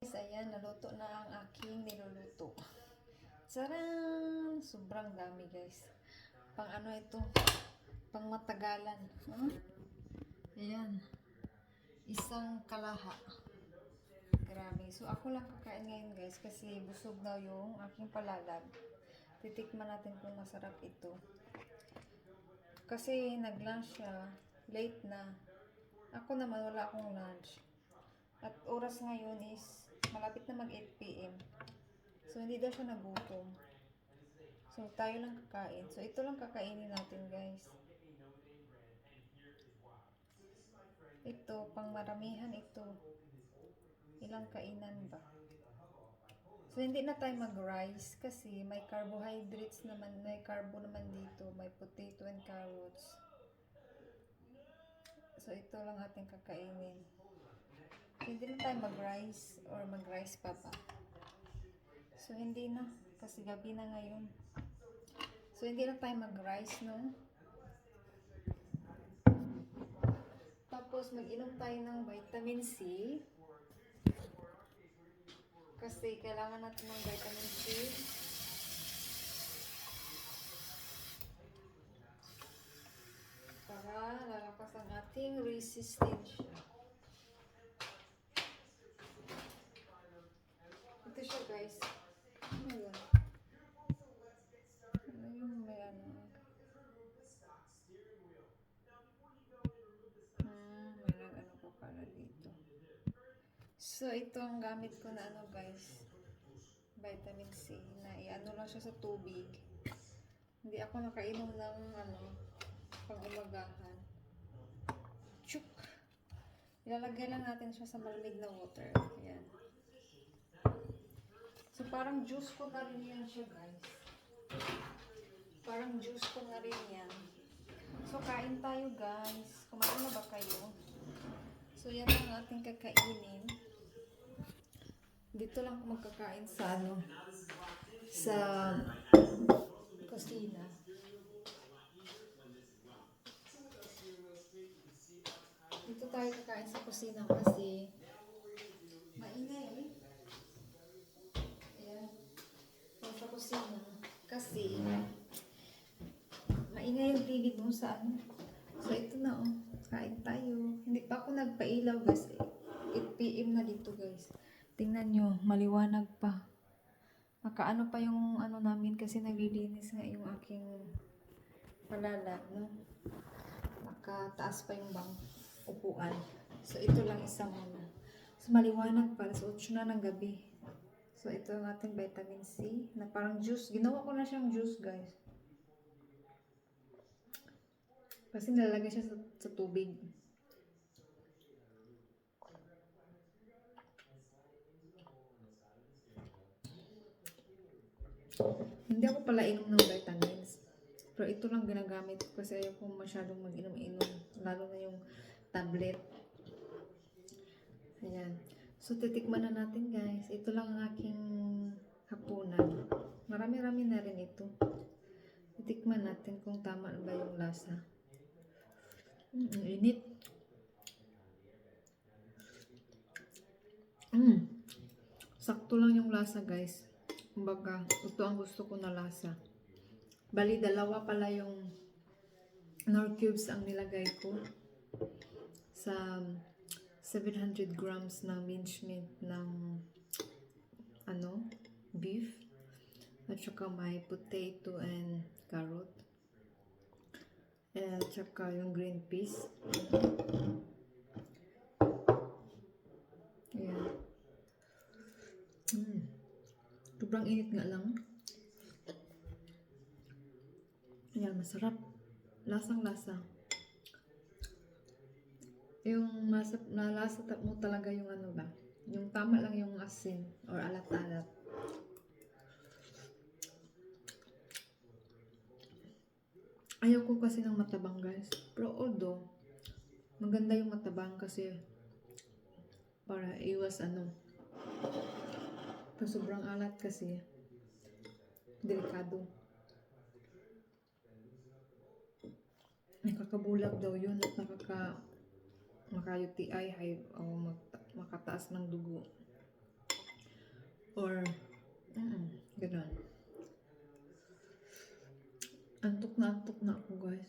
Guys, ayan, naluto na ang aking niluluto. Saran! Sobrang dami, guys. Pang ano ito? Pang matagalan. Hmm? Ayan. Isang kalaha. Grabe. So, ako lang kakain ngayon, guys, kasi busog daw yung aking palalag. Titikman natin kung masarap ito. Kasi nag-lunch siya. Late na. Ako naman, wala akong lunch. At oras ngayon is malapit na mag 8 p.m. So, hindi daw siya nagutom. So, tayo lang kakain. So, ito lang kakainin natin, guys. Ito, pang maramihan ito. Ilang kainan ba? So, hindi na tayo mag-rice kasi may carbohydrates naman, may carbo naman dito. May potato and carrots. So, ito lang ating kakainin. Hindi na tayo mag-rice or mag-rice pa pa. So, hindi na. Kasi gabi na ngayon. So, hindi na tayo mag-rice, no? Tapos, mag-inom tayo ng vitamin C. Kasi kailangan natin ng vitamin C. Para lalakas ang ating resistensya. Ito siya guys. Yun? Ano yung may ano? Hmm, may nag ano pa pala dito. So, ito ang gamit ko na ano guys. Vitamin C. Na i-ano lang siya sa tubig. Hindi ako nakainom ng ano, pang umagahan. Chuk! Ilalagay lang natin siya sa malamig na water. Ayan. So, parang juice ko na rin yan siya, guys. Parang juice ko na rin yan. So, kain tayo, guys. Kumain na ba kayo? So, yan ang ating kakainin. Dito lang ako magkakain sa ano, sa kusina. Dito tayo kakain sa kusina kasi maingay. Ayan. Yan sa kusina. Kasi, maingay yung TV doon sa ano. So, ito na oh. Kain tayo. Hindi pa ako nagpailaw guys. 8 p.m. na dito guys. Tingnan nyo, maliwanag pa. Nakaano pa yung ano namin kasi naglilinis nga yung aking palala, no? Nakataas pa yung bang upuan. So, ito lang isa muna. So, maliwanag pa. So, 8 na ng gabi. So, ito ang ating vitamin C na parang juice. Ginawa ko na siyang juice, guys. Kasi nilalagay siya sa, sa tubig. Hindi ako pala inom ng vitamins. Pero ito lang ginagamit kasi ayoko masyadong mag-inom-inom. Lalo na yung tablet. Ayan. So, titikman na natin guys. Ito lang ang aking hapunan. Marami-rami na rin ito. Titikman natin kung tama ba yung lasa. Mm, init. Mm. Sakto lang yung lasa guys. Kumbaga, ito ang gusto ko na lasa. Bali, dalawa pala yung nor cubes ang nilagay ko sa 700 grams na minced meat ng ano, beef. At saka may potato and carrot. At saka yung green peas. Ayan. Mm. Sobrang init nga lang. Ayan, masarap. Lasang-lasa. Yung masa, nalasa mo talaga yung ano ba? Yung tama lang yung asin or alat-alat. Ayaw ko kasi ng matabang guys. Pero although, maganda yung matabang kasi para iwas ano. Pag sobrang alat kasi, delikado. Nakakabulag daw yun at nakaka maka-UTI high, o magta- makataas ng dugo. Or, mm, ganun. Antok na antok na ako guys.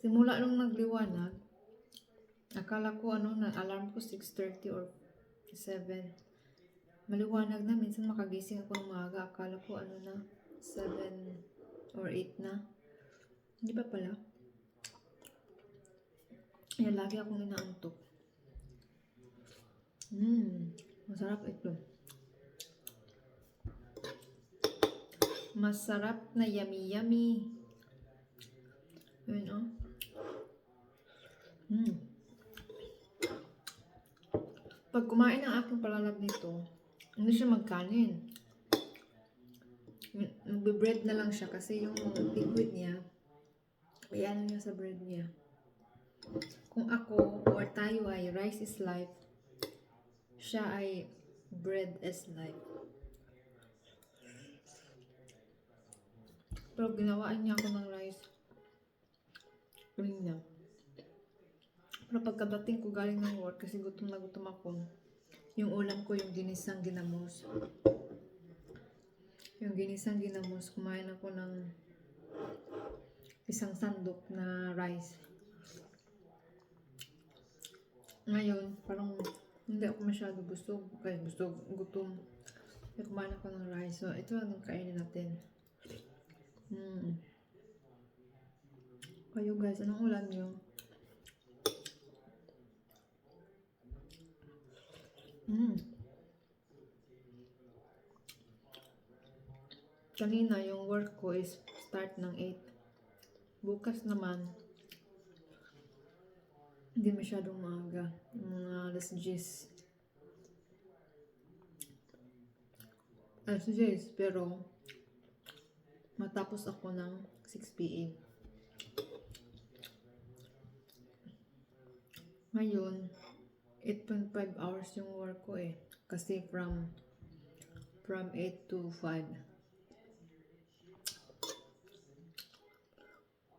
Simula nung nagliwanag, akala ko ano na alarm ko 6.30 or 7. Maliwanag na, minsan makagising ako ng maaga. Akala ko ano na, 7 or 8 na. Hindi pa pala. Kaya lagi akong inaantok. Mmm, masarap ito. Masarap na yummy yummy. Ayun oh. Mm. Pag kumain ng aking palalag nito, hindi siya magkanin. Magbe-bread na lang siya kasi yung liquid niya, iyan niya sa bread niya. Kung ako or tayo ay rice is life, siya ay bread is life. Pero ginawaan niya ako ng rice. Kanina. Pero pagkadating ko galing ng work, kasi gutom na gutom ako, yung ulam ko yung ginisang ginamos. Yung ginisang ginamos, kumain ako ng isang sandok na rice. Ngayon, parang hindi ako masyado busog. Kaya busog, gutom. Kaya kumain ako ng rice. So, ito ang kainin natin. Mm. Kayo guys, anong ulam nyo? Mm. Kanina, yung work ko is start ng 8. Bukas naman, hindi masyadong maaga. Mga alas 10. Alas 10, pero matapos ako ng 6 p.m. Ngayon, 8.5 hours yung work ko eh. Kasi from from 8 to 5.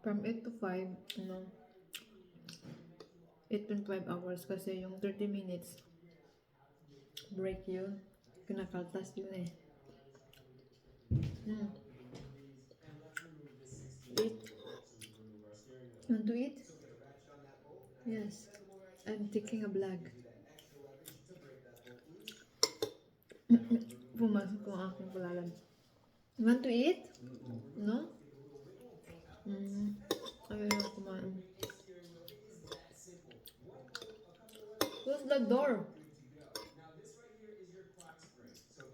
From 8 to 5, ano, 8.5 hours kasi yung 30 minutes break yun. Kinakaltas yun eh. Hmm. Eat. Want to eat? Yes. I'm taking a vlog. Pumasok ko ang aking. You want to eat? No? Mm. Ayaw na kumain. Close the door.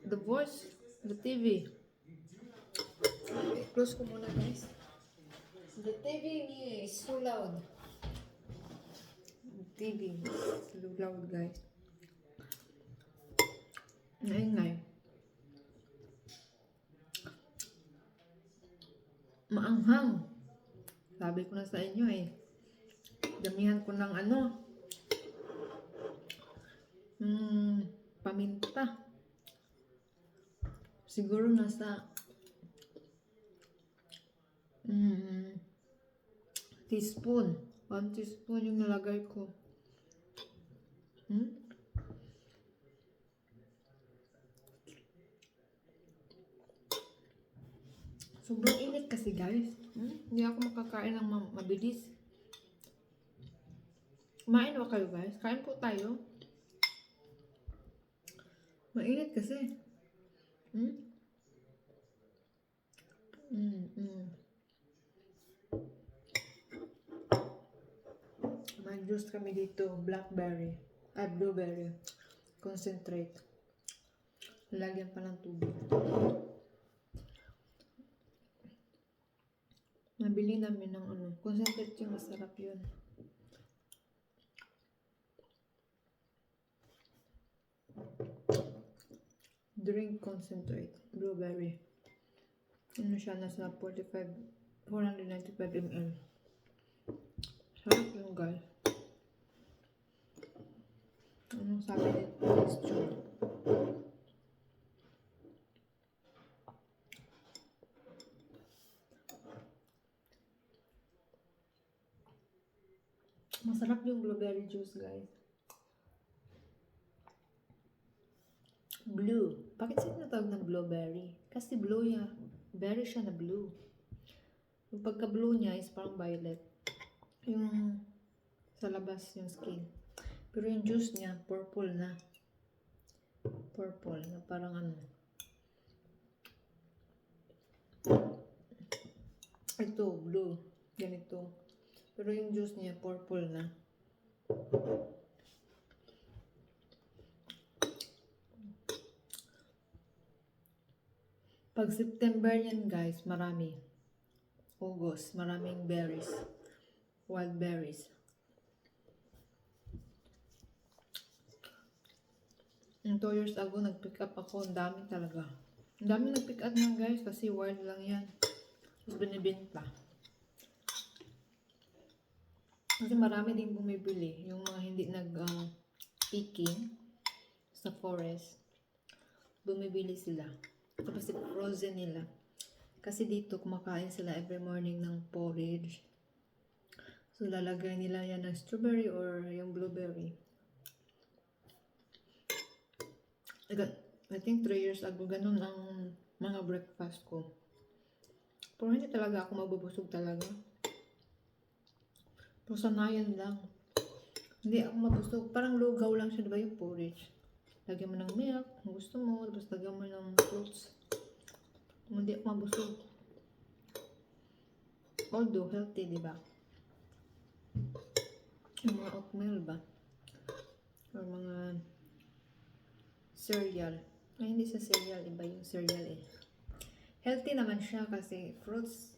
The voice, the TV. Close ko muna guys. The TV is so loud. The TV is so loud guys. Naingay. Maanghang. Sabi ko na sa inyo eh. Damihan ko ng ano. Hmm, paminta. Siguro nasa mm, teaspoon. One teaspoon yung nalagay ko. Hmm? Sobrang init kasi guys. Hmm? Hindi ako makakain ng ma- mabilis. Kumain ba kayo guys? Kain po tayo. Mainit kasi. Hmm? Mm, mm. May juice kami dito, blackberry, ay blueberry, concentrate. Lagyan pa ng tubig. Nabili namin ng ano, concentrate yung masarap yun. Drink concentrate, blueberry. Ano siya, nasa 45, 495 ml. Sarap yung guys. Anong sabi nito? Texture. Masarap yung blueberry juice, guys. Blue. Bakit siya tinatawag ng blueberry? Kasi blue ya. Berry siya na blue. Yung pagka-blue niya is parang violet. yung sa labas yung skin. Pero yung juice niya, purple na. Purple na parang ano. Ito, blue. Ganito. Pero yung juice niya, purple na. Pag September yan guys, marami. August, maraming berries. Wild berries. Yung 2 years ago, nag-pick up ako. Ang dami talaga. Ang dami nag-pick up nga guys kasi wild lang yan. Tapos binibenta. Kasi marami din bumibili. Yung mga hindi nag-picking sa forest. Bumibili sila. Tapos frozen nila. Kasi dito kumakain sila every morning ng porridge. So lalagay nila yan ng strawberry or yung blueberry. I think 3 years ago, ganun ang mga breakfast ko. Pero hindi talaga ako mabubusog talaga. Pero sanayan lang. Hindi ako mabusog. Parang lugaw lang siya, di ba yung porridge? Lagyan mo ng milk, kung gusto mo, tapos lagyan mo ng fruits. Hindi ako mabusog. Although healthy, di ba? Yung mga oatmeal ba? Or mga cereal. Ay, hindi sa cereal. Iba yung cereal eh. Healthy naman siya kasi fruits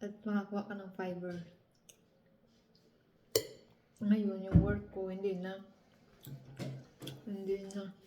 at makakuha ka ng fiber. Ngayon, yung work ko, hindi na. Hindi na.